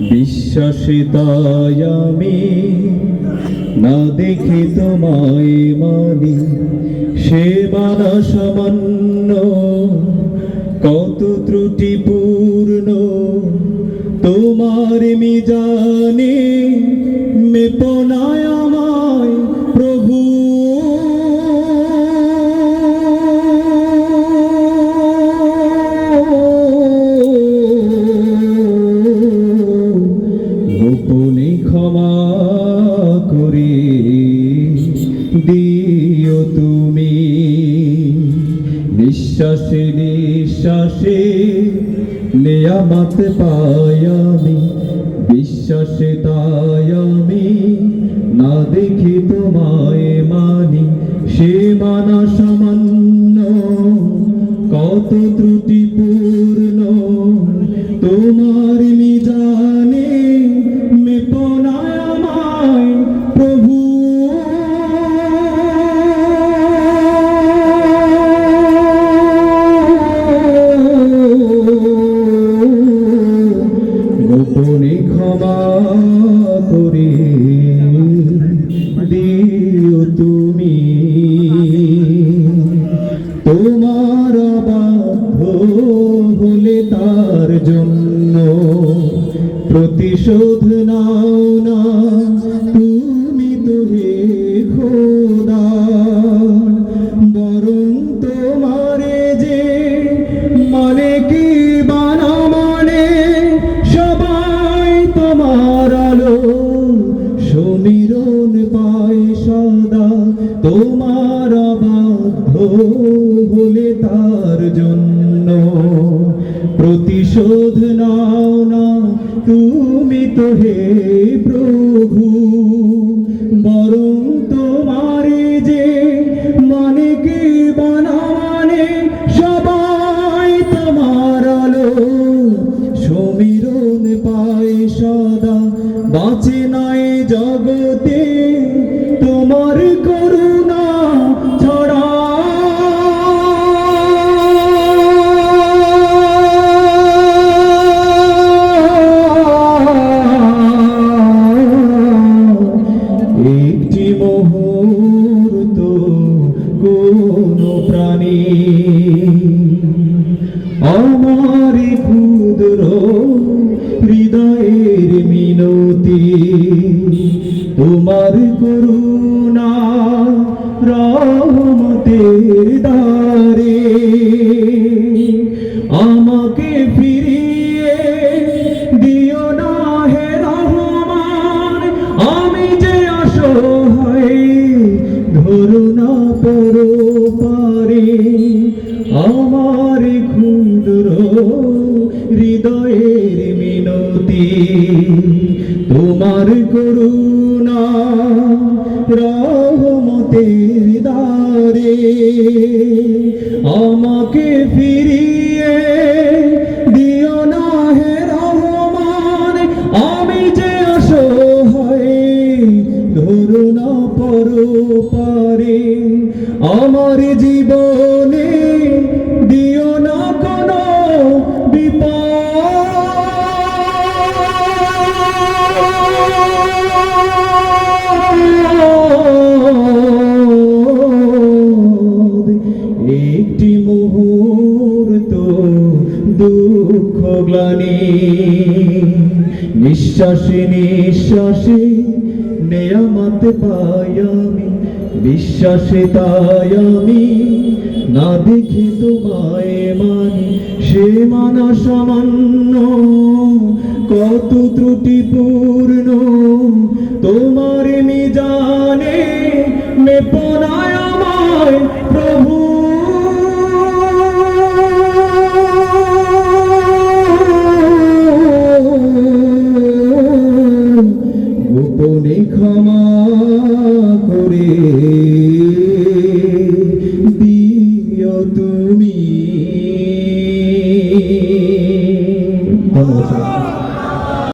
বিশ্বাসে আমি না দেখি তোমায় মানি। সে মানা সামান্য কত ত্রুটিপূর্ণ। তোমার মিজানে মেপনায় নিঃশ্বাসে নিঃশ্বাসে নিয়ামাতে পাই আমি। বিশ্বাসে তাই আমি, না দেখি তোমায় মানি। সে মানা সামান্য, কত ত্রুটিপূর্ণ, তোমার প্রতিশোধ নাও না, তুমি তো হে খোদা। বরং তোমারে যে মানে কি বানা মানে সবাই তোমার আলো সমীরণ পায় সদা তোমার বাধ্য হলে তার জন্য প্রতিশোধ নাও না তুমি তো হে প্রভু, বরং তোমারে যে মানে কি বানা সবাই তোমার আলো সমীরণ পায় সদা, বাঁচে নাই জগতে তোমার আমার ক্ষুদ্র হৃদয়ের মিনতি, তোমার করুণা রহমতের দ্বারে আমাকে ফিরিয়ে দিও না হে রহমান। আমি যে অসহায়, ধরো না পরো পারে আমার তোমার করুণা রহমতের দ্বারে আমাকে ফিরিয়ে দিও না হে রহমান। আমি যে অসহায় ধরো না পরো পারে আমার জীবনে গ্লানি নিঃশ্বাসে নিঃশ্বাসে নেয়ামত পাই আমি বিশ্বাসে তাই আমি না দেখে তোমায় মানি, সে মানা সামান্য, কত ত্রুটিপূর্ণ, তোমার মিজানে